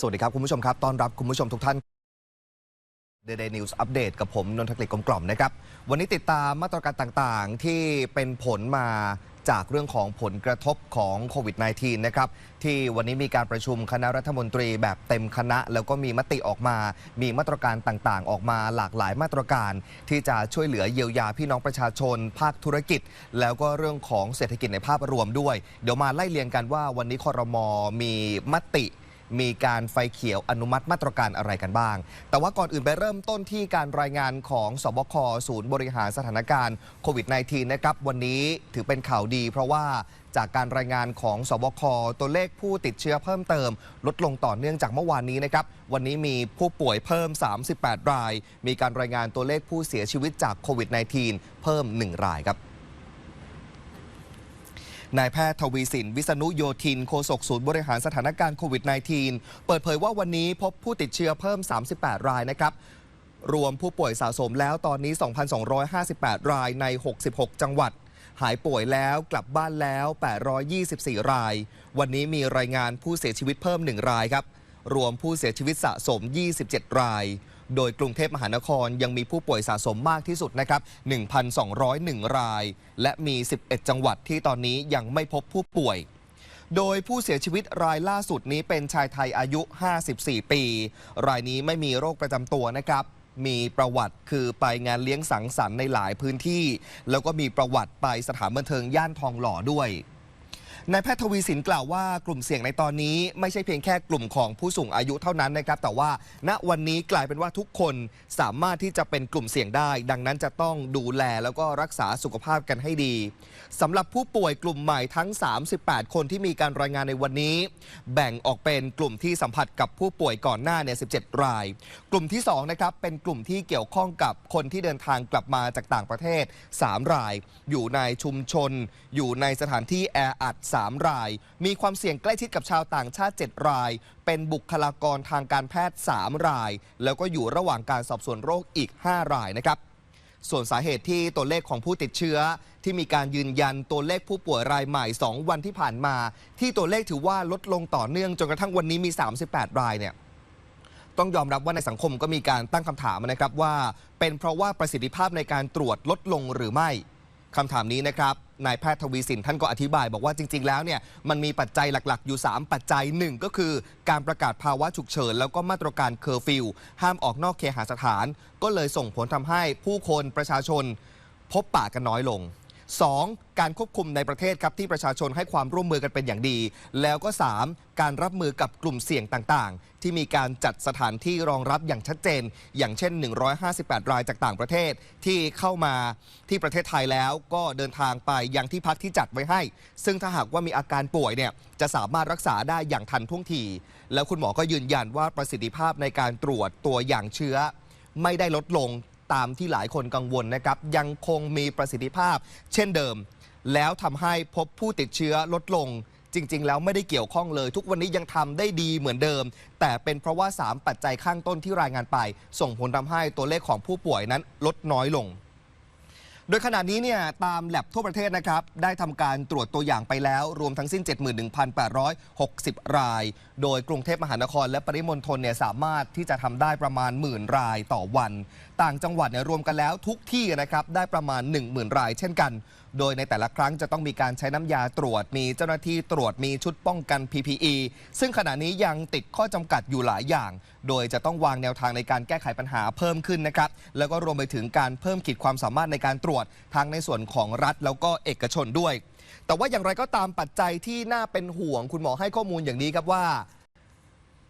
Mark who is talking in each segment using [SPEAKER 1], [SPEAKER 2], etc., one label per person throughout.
[SPEAKER 1] สวัสดีครับ คุณผู้ชมครับ ต้อนรับคุณผู้ชมทุกท่านเด y News อัปเดตกับผมนนทกฤษกลมกล่อมนะครับ วันนี้ติดตามมาตรการต่างๆ ที่เป็นผลมาจากเรื่องของผลกระทบของโควิด -19 นะครับ ที่วันนี้มีการประชุมคณะรัฐมนตรีแบบเต็มคณะ แล้วก็มีมติออกมา มีมาตรการต่างๆ ออกมาหลากหลายมาตรการ ที่จะช่วยเหลือเยียวยาพี่น้องประชาชน ภาคธุรกิจ แล้วก็เรื่องของเศรษฐกิจในภาพรวมด้วย เดี๋ยวมาไล่เรียงกันว่าวันนี้คอรมอมีมติ มีการไฟเขียวอนุมัติมาตรการอะไรกันบ้าง แต่ว่าก่อนอื่นไปเริ่มต้นที่การรายงานของสบคศูนย์บริหารสถานการณ์โควิด -19 นะครับ วันนี้ถือเป็นข่าวดี เพราะว่าจากการรายงานของสบคตัวเลขผู้ติดเชื้อเพิ่มเติม ลดลงต่อเนื่องจากเมื่อวานนี้นะครับ วันนี้มีผู้ป่วยเพิ่ม 38 ราย มีการรายงานตัวเลขผู้เสียชีวิตจากโควิด -19 เพิ่ม 1 รายครับ นายแพทย์ทวีสิน วิษณุโยธินโฆษกศูนย์บริหารสถานการณ์โควิด -19 เปิดเผยว่าวันนี้พบผู้ติดเชื้อเพิ่ม 38 รายนะครับรวมผู้ป่วยสะสมแล้วตอนนี้ 2,258 รายใน 66 จังหวัด หายป่วยแล้วกลับบ้านแล้ว 824 ราย วันนี้มีรายงานผู้เสียชีวิตเพิ่ม 1 รายครับ รวมผู้เสียชีวิตสะสม 27 ราย โดยกรุงเทพมหานครยังมีผู้ป่วยสะสมมากที่สุดนะครับ 1,201 ราย และมี 11 จังหวัดที่ตอนนี้ยังไม่พบผู้ป่วย โดยผู้เสียชีวิตรายล่าสุดนี้เป็นชายไทยอายุ 54 ปี รายนี้ไม่มีโรคประจำตัวนะครับมีประวัติคือไปงานเลี้ยงสังสรรค์ในหลายพื้นที่ แล้วก็มีประวัติไปสถานบันเทิงย่านทองหล่อด้วย นายแพทย์ทวีสินกล่าวว่ากลุ่มเสี่ยงในตอนนี้ไม่ใช่เพียงแค่กลุ่มของผู้สูงอายุเท่านั้นนะครับแต่ว่าณวันนี้กลายเป็นว่าทุกคนสามารถที่จะเป็นกลุ่มเสี่ยงได้ ดังนั้นจะต้องดูแลแล้วก็รักษาสุขภาพกันให้ดีสำหรับผู้ป่วยกลุ่มใหม่ทั้ง 38 คนที่มีการรายงานในวันนี้ แบ่งออกเป็นกลุ่มที่สัมผัสกับผู้ป่วยก่อนหน้าเนี่ย17 ราย กลุ่มที่2นะครับเป็นกลุ่มที่เกี่ยวข้องกับคนที่เดินทางกลับมาจากต่างประเทศ 3 ราย อยู่ในชุมชน อยู่ในสถานที่แออัด3ราย มีความเสี่ยงใกล้ชิดกับชาวต่างชาติ 7 ราย เป็นบุคลากรทางการแพทย์ 3 ราย แล้วก็อยู่ระหว่างการสอบสวนโรคอีก 5 รายนะครับส่วนสาเหตุที่ตัวเลขของผู้ติดเชื้อ ที่มีการยืนยันตัวเลขผู้ป่วยรายใหม่ 2 วันที่ผ่านมา ที่ตัวเลขถือว่าลดลงต่อเนื่องจนกระทั่งวันนี้มี 38 รายเนี่ยต้องยอมรับว่าในสังคมก็มีการตั้งคำถามนะครับว่า เป็นเพราะว่าประสิทธิภาพในการตรวจลดลงหรือไม่ คำถามนี้นะครับนายแพทย์ทวีสินท่านก็อธิบายบอกว่าจริง ๆ แล้วเนี่ยมันมีปัจจัยหลักๆ อยู่ 3 ปัจจัยหนึ่งก็คือการประกาศภาวะฉุกเฉิน แล้วก็มาตรการเคอร์ฟิวห้ามออกนอกเคหสถาน ก็เลยส่งผลทำให้ผู้คนประชาชน พบปะกันน้อยลง 2. การควบคุมในประเทศครับที่ประชาชนให้ความร่วมมือกันเป็นอย่างดี แล้วก็ 3. การรับมือกับกลุ่มเสี่ยงต่างๆ ที่มีการจัดสถานที่รองรับอย่างชัดเจน อย่างเช่น 158 รายจากต่างประเทศที่เข้ามาที่ประเทศไทยแล้วก็เดินทางไปยังที่พักที่จัดไว้ให้ ซึ่งถ้าหากว่ามีอาการป่วยเนี่ยจะสามารถรักษาได้อย่างทันท่วงที แล้วคุณหมอก็ยืนยันว่าประสิทธิภาพในการตรวจตัวอย่างเชื้อ ไม่ได้ลดลง ตามที่หลายคนกังวลนะครับยังคงมีประสิทธิภาพ เช่นเดิม แล้วทำให้พบผู้ติดเชื้อลดลงจริง ๆ แล้วไม่ได้เกี่ยวข้องเลย ทุกวันนี้ยังทำได้ดีเหมือนเดิม แต่เป็นเพราะว่า 3 ปัจจัยข้างต้นที่รายงานไป ส่งผลทำให้ตัวเลขของผู้ป่วยนั้นลดน้อยลง โดยขณะนี้เนี่ยตามแลบทั่วประเทศนะครับ ได้ทำการตรวจตัวอย่างไปแล้ว รวมทั้งสิ้น 71,860 ราย โดยกรุงเทพมหานครและปริมณฑลเนี่ยสามารถที่จะทำได้ประมาณหมื่นรายต่อวัน ต่างจังหวัดเนี่ยรวมกันแล้วทุกที่นะครับได้ประมาณ 10,000 รายเช่นกัน โดยในแต่ละครั้งจะต้องมีการใช้น้ำยาตรวจ มีเจ้าหน้าที่ตรวจมีชุดป้องกัน PPE ซึ่งขณะนี้ยังติดข้อจำกัดอยู่หลายอย่าง โดยจะต้องวางแนวทางในการแก้ไขปัญหาเพิ่มขึ้นนะครับแล้วก็รวมไปถึงการเพิ่มขีดความสามารถในการตรวจทั้งในส่วนของรัฐ แล้วก็เอกชนด้วย แต่ว่าอย่างไรก็ตามปัจจัยที่น่าเป็นห่วง คุณหมอให้ข้อมูลอย่างนี้ครับว่า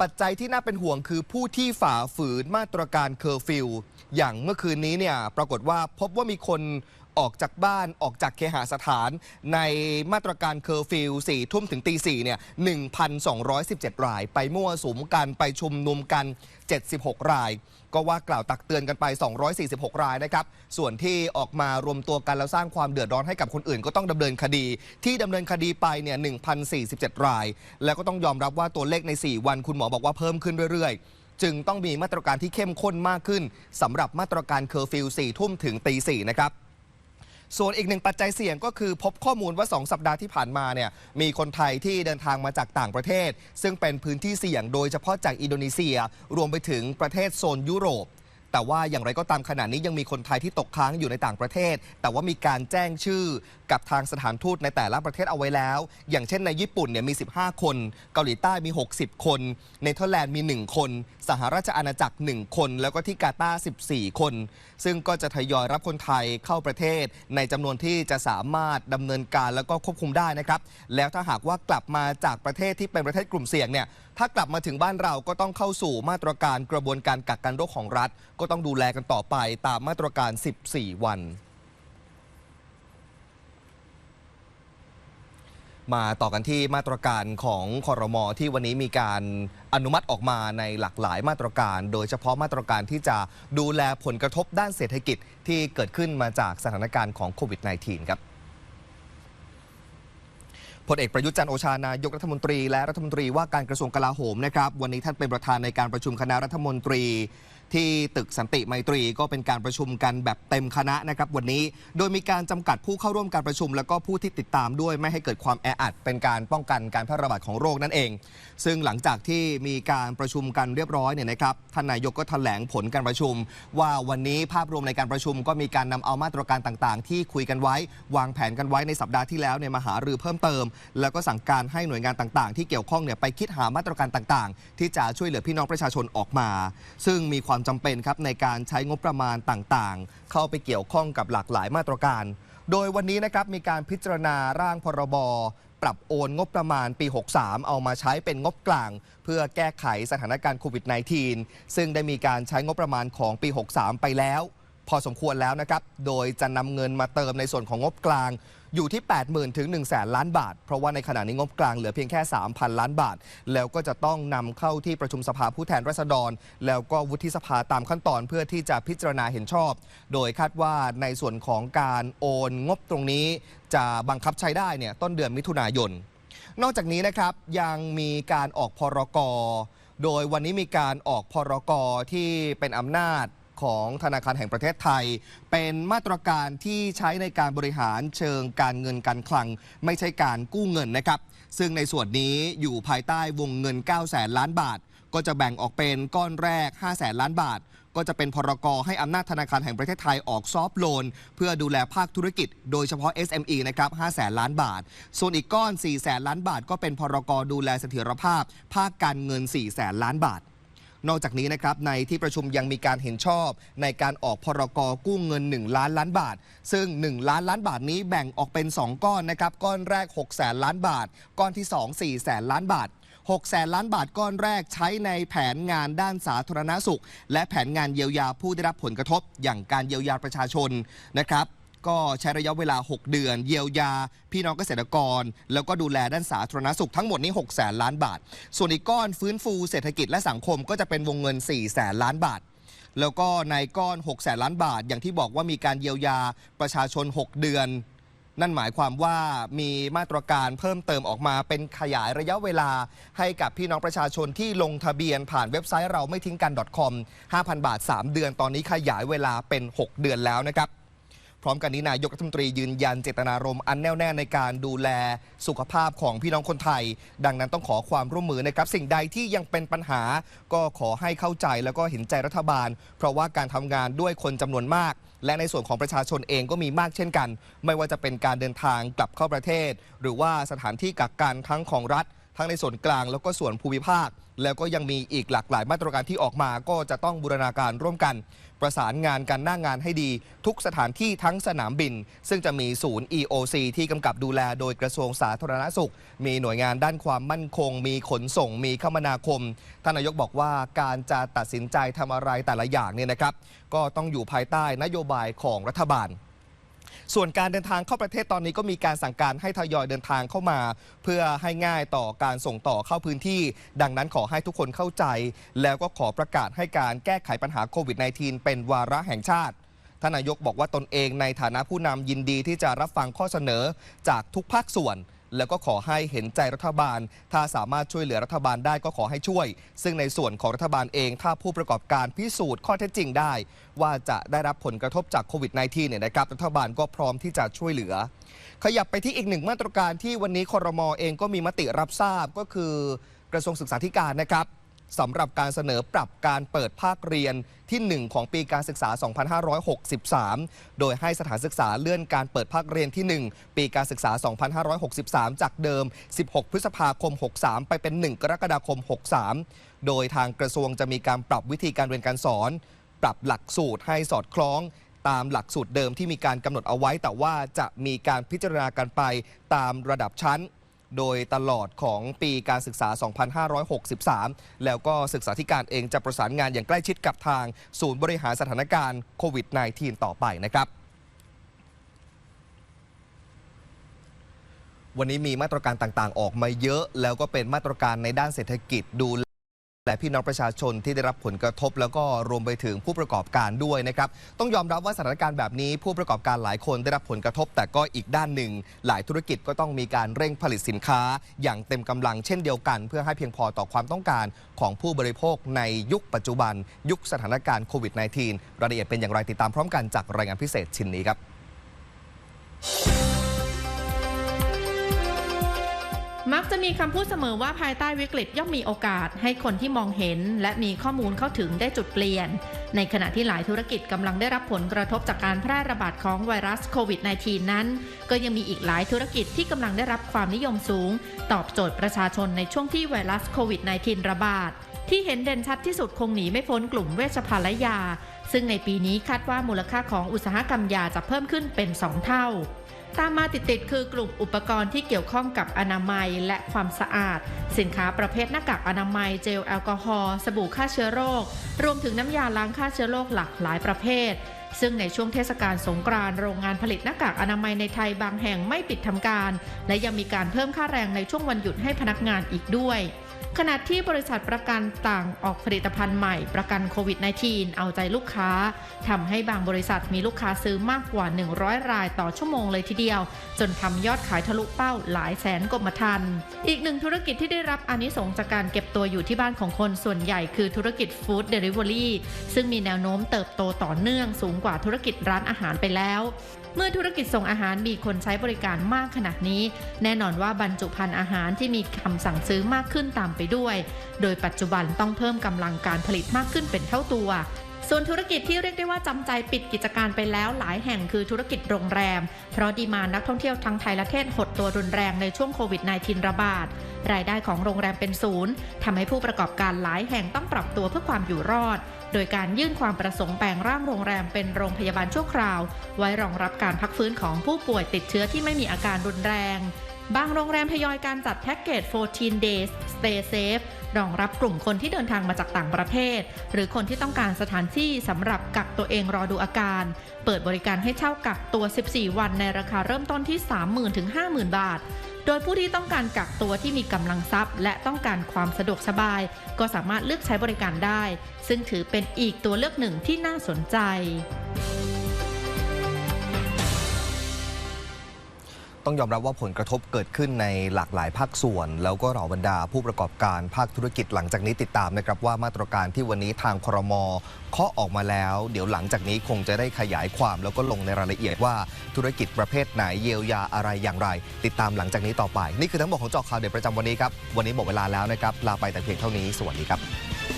[SPEAKER 1] ปัจจัยที่น่าเป็นห่วงคือผู้ที่ฝ่าฝืนมาตรการเคอร์ฟิวอย่างเมื่อคืนนี้เนี่ยปรากฏว่าพบว่ามีคน ออกจากบ้านออกจากเคหสถาน ในมาตรการเคอร์ฟิวสี่ทุ่มถึงตีสี่เนี่ย1,217 ราย ไปมั่วสุมกันไปชุมนุมกัน 76 ราย ก็ว่ากล่าวตักเตือนกันไป 246 รายนะครับ ส่วนที่ออกมารวมตัวกันแล้วสร้างความเดือดร้อนให้กับคนอื่น ก็ต้องดำเนินคดี ที่ดำเนินคดีไปเนี่ย1,047 ราย แล้วก็ต้องยอมรับว่าตัวเลขใน 4 วันคุณหมอบอกว่าเพิ่มขึ้นเรื่อยๆจึงต้องมีมาตรการที่เข้มข้นมากขึ้นสำหรับมาตรการเคอร์ฟิว4ทุ่มถึงตี4นะครับ ส่วนอีกหนึ่งปัจจัยเสี่ยงก็คือพบข้อมูลว่า 2 สัปดาห์ที่ผ่านมาเนี่ยมีคนไทยที่เดินทางมาจากต่างประเทศ ซึ่งเป็นพื้นที่เสี่ยงโดยเฉพาะจากอินโดนีเซีย รวมไปถึงประเทศโซนยุโรป แต่ว่าอย่างไรก็ตามขณะนี้ยังมีคนไทยที่ตกค้างอยู่ในต่างประเทศ แต่ว่ามีการแจ้งชื่อกับทางสถานทูตในแต่ละประเทศเอาไว้แล้ว อย่างเช่นในญี่ปุ่นเนี่ยมี 15 คน เกาหลีใต้มี 60 คนเนเธอร์แลนด์มี 1 คน สหราชอาณาจักร 1 คน แล้วก็ที่กาตาร์14 คน ซึ่งก็จะทยอยรับคนไทยเข้าประเทศ ในจำนวนที่จะสามารถดำเนินการแล้วก็ควบคุมได้นะครับแล้วถ้าหากว่ากลับมาจากประเทศที่เป็นประเทศกลุ่มเสี่ยงเนี่ย ถ้ากลับมาถึงบ้านเราก็ต้องเข้าสู่มาตรการกระบวนการกักกันโรคของรัฐ ก็ต้องดูแลกันต่อไปตามมาตรการ 14 วัน มาต่อกันที่มาตรการของคอรมอที่วันนี้มีการอนุมัติออกมาในหลากหลายมาตรการ โดยเฉพาะมาตรการที่จะดูแลผลกระทบด้านเศรษฐกิจที่เกิดขึ้นมาจากสถานการณ์ของโควิด -19 ครับ พลเอกประยุทธ์จันโอชานายกรัฐมนตรีและรัฐมนตรีว่าการกระทรวงกลาโหมนะครับวันนี้ท่านเป็นประธานในการประชุมคณะรัฐมนตรี ที่ตึกสันติไมตรีก็เป็นการประชุมกันแบบเต็มคณะนะครับวันนี้ โดยมีการจำกัดผู้เข้าร่วมการประชุม แล้วก็ผู้ที่ติดตามด้วยไม่ให้เกิดความแออัด เป็นการป้องกันการแพร่ระบาดของโรคนั่นเอง ซึ่งหลังจากที่มีการประชุมกันเรียบร้อยเนี่ยนะครับท่านนายกก็แถลงผลการประชุม ว่าวันนี้ภาพรวมในการประชุม ก็มีการนำเอามาตรการต่างๆ ที่คุยกันไว้ วางแผนกันไว้ในสัปดาห์ที่แล้วเนี่ยมาหารือเพิ่มเติม แล้วก็สั่งการให้หน่วยงานต่าง ๆ ที่เกี่ยวข้องเนี่ยไปคิดหามาตรการต่าง ๆ ที่จะช่วยเหลือพี่น้องประชาชนออกมา ซึ่งมีความจำเป็นครับในการใช้งบประมาณต่างๆ เข้าไปเกี่ยวข้องกับหลากหลายมาตรการ โดยวันนี้นะครับมีการพิจารณาร่างพรบปรับโอนงบประมาณปี 63 เอามาใช้เป็นงบกลาง เพื่อแก้ไขสถานการณ์โควิด -19 ซึ่งได้มีการใช้งบประมาณของปี 63 ไปแล้ว พอสมควรแล้วนะครับ โดยจะนำเงินมาเติมในส่วนของงบกลางอยู่ที่ 80,000 ถึง 1 0 0 0 0 0 ล้านบาท เพราะว่าในขณะนี้งบกลางเหลือเพียงแค่ 3,000 ล้านบาท แล้วก็จะต้องนำเข้าที่ประชุมสภาผู้แทนราษฎร แล้วก็วุฒิสภาตามขั้นตอนเพื่อที่จะพิจารณาเห็นชอบ โดยคาดว่าในส่วนของการโอนงบตรงนี้ จะบังคับใช้ได้เนี่ยต้นเดือนมิถุนายน นอกจากนี้นะครับยังมีการออกพรกโดยวันนี้มีการออกพรกที่เป็นอำนาจ ของธนาคารแห่งประเทศไทย เป็นมาตรการที่ใช้ในการบริหารเชิงการเงินการคลัง ไม่ใช่การกู้เงินนะครับ ซึ่งในส่วนนี้อยู่ภายใต้วงเงิน 9 0 0แสนล้านบาท ก็จะแบ่งออกเป็นก้อนแรก 5 0 0แสนล้านบาท ก็จะเป็นพรกให้อำนาจธนาคารแห่งประเทศไทยออกซอฟโลน เพื่อดูแลภาคธุรกิจ โดยเฉพาะ SME นะครับ5แสนล้านบาท ส่วนอีกก้อน4แสนล้านบาท ก็เป็นพรกดูแลเสถียรภาพ ภาคการเงิน4แสนล้านบาท นอกจากนี้นะครับในที่ประชุมยังมีการเห็นชอบ ในการออกพรกกู้เงิน 1 ล้านล้านบาท ซึ่ง 1 ล้านล้านบาทนี้แบ่งออกเป็น 2 ก้อนนะครับก้อนแรก6แสนล้านบาท ก้อนที่ 2 4แสนล้านบาท6แสนล้านบาทก้อนแรกใช้ในแผนงานด้านสาธารณสุข และแผนงานเยียวยาผู้ได้รับผลกระทบอย่างการเยียวยาประชาชนนะครับ ก็ใช้ระยะเวลา 6 เดือน เยียวยา พี่น้องเกษตรกร แล้วก็ดูแลด้านสาธารณสุขทั้งหมดนี้6แสนล้านบาท ส่วนอีกก้อนฟื้นฟูเศรษฐกิจและสังคมก็จะเป็นวงเงิน4แสนล้านบาทแล้วก็ในก้อน6แสนล้านบาท อย่างที่บอกว่ามีการเยียวยาประชาชน 6 เดือน นั่นหมายความว่ามีมาตรการเพิ่มเติมออกมาเป็นขยายระยะเวลา ให้กับพี่น้องประชาชนที่ลงทะเบียนผ่านเว็บไซต์เราไม่ทิ้งกัน .com 5,000 บาท 3 เดือนตอนนี้ขยายเวลาเป็น 6 เดือนแล้วนะครับ ร้อมกันนี้นายกรัฐมนตรียืนยันเจตนารมณ์อันแน่วแน่ในการดูแลสุขภาพของพี่น้องคนไทย ดังนั้นต้องขอความร่วมมือนะครับ สิ่งใดที่ยังเป็นปัญหา ก็ขอให้เข้าใจแล้วก็เห็นใจรัฐบาล เพราะว่าการทำงานด้วยคนจำนวนมาก และในส่วนของประชาชนเองก็มีมากเช่นกัน ไม่ว่าจะเป็นการเดินทางกลับเข้าประเทศ หรือว่าสถานที่กักกันทั้งของรัฐ ทั้งในส่วนกลางแล้วก็ส่วนภูมิภาค แล้วก็ยังมีอีกหลากหลายมาตรการที่ออกมาก็จะต้องบูรณาการร่วมกัน ประสานงานกันหน้างานให้ดี ทุกสถานที่ทั้งสนามบิน ซึ่งจะมีศูนย์ EOC ที่กำกับดูแลโดยกระทรวงสาธารณสุข มีหน่วยงานด้านความมั่นคง มีขนส่ง มีคมนาคมท่านนายกบอกว่าการจะตัดสินใจทำอะไรแต่ละอย่างเนี่ยนะครับ ก็ต้องอยู่ภายใต้นโยบายของรัฐบาล ส่วนการเดินทางเข้าประเทศตอนนี้ก็มีการสั่งการให้ทยอยเดินทางเข้ามา เพื่อให้ง่ายต่อการส่งต่อเข้าพื้นที่ ดังนั้นขอให้ทุกคนเข้าใจ แล้วก็ขอประกาศให้การแก้ไขปัญหาโควิด -19 เป็นวาระแห่งชาติท่านนายกบอกว่าตนเองในฐานะผู้นำยินดีที่จะรับฟังข้อเสนอจากทุกภาคส่วน แล้วก็ขอให้เห็นใจรัฐบาล ถ้าสามารถช่วยเหลือรัฐบาลได้ก็ขอให้ช่วย ซึ่งในส่วนของรัฐบาลเอง ถ้าผู้ประกอบการพิสูจน์ข้อเท็จจริงได้ ว่าจะได้รับผลกระทบจากโควิด -19 เนี่ยนะครับ รัฐบาลก็พร้อมที่จะช่วยเหลือ ขยับไปที่อีกหนึ่งมาตรการที่วันนี้คอรมอเองก็มีมติรับทราบก็คือกระทรวงศึกษาธิการนะครับ สำหรับการเสนอปรับการเปิดภาคเรียนที่ 1 ของปีการศึกษา 2563 โดยให้สถานศึกษาเลื่อนการเปิดภาคเรียนที่ 1 ปีการศึกษา 2563 จากเดิม 16 พฤษภาคม 63 ไปเป็น 1 กรกฎาคม 63 โดยทางกระทรวงจะมีการปรับวิธีการเรียนการสอน ปรับหลักสูตรให้สอดคล้องตามหลักสูตรเดิมที่มีการกำหนดเอาไว้ แต่ว่าจะมีการพิจารณากันไปตามระดับชั้น โดยตลอดของปีการศึกษา 2563 แล้วก็ศึกษาธิการเองจะประสานงานอย่างใกล้ชิดกับทางศูนย์บริหารสถานการณ์โควิด -19 ต่อไปนะครับวันนี้มีมาตรการต่างๆ ออกมาเยอะ แล้วก็เป็นมาตรการในด้านเศรษฐกิจดู และพี่น้องประชาชนที่ได้รับผลกระทบ แล้วก็รวมไปถึงผู้ประกอบการด้วยนะครับต้องยอมรับว่าสถานการณ์แบบนี้ ผู้ประกอบการหลายคนได้รับผลกระทบ แต่ก็อีกด้านหนึ่ง หลายธุรกิจก็ต้องมีการเร่งผลิตสินค้า อย่างเต็มกำลังเช่นเดียวกัน เพื่อให้เพียงพอต่อความต้องการของผู้บริโภคในยุคปัจจุบัน ยุคสถานการณ์โควิด -19 รายละเอียดเป็นอย่างไรติดตามพร้อมกันจากรายงานพิเศษชิ้นนี้ครับ
[SPEAKER 2] มักจะมีคำพูดเสมอว่าภายใต้วิกฤตย่อมมีโอกาสให้คนที่มองเห็น และมีข้อมูลเข้าถึงได้จุดเปลี่ยน ในขณะที่หลายธุรกิจกำลังได้รับผลกระทบจากการแพร่ระบาดของไวรัสโควิด -19 นั้น ก็ยังมีอีกหลายธุรกิจที่กำลังได้รับความนิยมสูง ตอบโจทย์ประชาชนในช่วงที่ไวรัสโควิด -19 ระบาดที่เห็นเด่นชัดที่สุดคงหนีไม่พ้นกลุ่มเวชภัณฑ์และยา ซึ่งในปีนี้คาดว่ามูลค่าของอุตสาหกรรมยาจะเพิ่มขึ้นเป็น 2 เท่า ตามมาติดๆคือกลุ่มอุปกรณ์ที่เกี่ยวข้องกับอนามัยและความสะอาด สินค้าประเภทหน้ากากอนามัยเจลแอลกอฮอล์สบู่ฆ่าเชื้อโรค รวมถึงน้ำยาล้างฆ่าเชื้อโรคหลากหลายประเภท ซึ่งในช่วงเทศกาลสงกรานต์โรงงานผลิตหน้ากากอนามัยในไทยบางแห่งไม่ปิดทำการ และยังมีการเพิ่มค่าแรงในช่วงวันหยุดให้พนักงานอีกด้วย ขณะที่บริษัทประกันต่างออกผลิตภัณฑ์ใหม่ประกันโควิด -19 เอาใจลูกค้าทำให้บางบริษัทมีลูกค้าซื้อมากกว่า 100 รายต่อชั่วโมงเลยทีเดียว จนทำยอดขายทะลุเป้าหลายแสนกมธรรม์อีกหนึ่งธุรกิจที่ได้รับอนิสงส์จากการเก็บตัวอยู่ที่บ้านของคนส่วนใหญ่คือธุรกิจฟู้ดเดลิเวอรี่ซึ่งมีแนวโน้มเติบโตต่อเนื่องสูงกว่าธุรกิจร้านอาหารไปแล้ว เมื่อธุรกิจส่งอาหารมีคนใช้บริการมากขนาดนี้ แน่นอนว่าบรรจุภัณฑ์อาหารที่มีคำสั่งซื้อมากขึ้นตามไปด้วย โดยปัจจุบันต้องเพิ่มกำลังการผลิตมากขึ้นเป็นเท่าตัวส่วนธุรกิจที่เรียกได้ว่าจำใจปิดกิจการไปแล้วหลายแห่งคือธุรกิจโรงแรม เพราะดีมานักท่องเที่ยวทั้งไทยและเทศหดตัวรุนแรงในช่วงโควิด -19 ระบาด รายได้ของโรงแรมเป็นศูนย์ทำให้ผู้ประกอบการหลายแห่งต้องปรับตัวเพื่อความอยู่รอด โดยการยื่นความประสงค์แปลงร่างโรงแรมเป็นโรงพยาบาลชั่วคราว ไว้รองรับการพักฟื้นของผู้ป่วยติดเชื้อที่ไม่มีอาการรุนแรง บางโรงแรมทยอยการจัดแพ็กเกจ 14 days stay safe รองรับกลุ่มคนที่เดินทางมาจากต่างประเทศ หรือคนที่ต้องการสถานที่สำหรับกักตัวเองรอดูอาการ เปิดบริการให้เช่ากักตัว 14 วันในราคาเริ่มต้นที่ 30,000ถึง50,000 บาท โดยผู้ที่ต้องการกักตัวที่มีกำลังทรัพย์ และต้องการความสะดวกสบาย ก็สามารถเลือกใช้บริการได้ ซึ่งถือเป็นอีกตัวเลือกหนึ่งที่น่าสนใจ
[SPEAKER 1] ต้องยอมรับว่าผลกระทบเกิดขึ้นในหลากหลายภาคส่วน แล้วก็เหล่าบรรดาผู้ประกอบการภาคธุรกิจหลังจากนี้ติดตามนะครับว่ามาตรการที่วันนี้ทางครมเคาะออกมาแล้ว เดี๋ยวหลังจากนี้คงจะได้ขยายความแล้วก็ลงในรายละเอียดว่าธุรกิจประเภทไหนเยียวยาอะไรอย่างไร ติดตามหลังจากนี้ต่อไป นี่คือทั้งหมดของเจอข่าวเด็ดประจำวันนี้ครับวันนี้หมดเวลาแล้วนะครับลาไปแต่เพียงเท่านี้สวัสดีครับ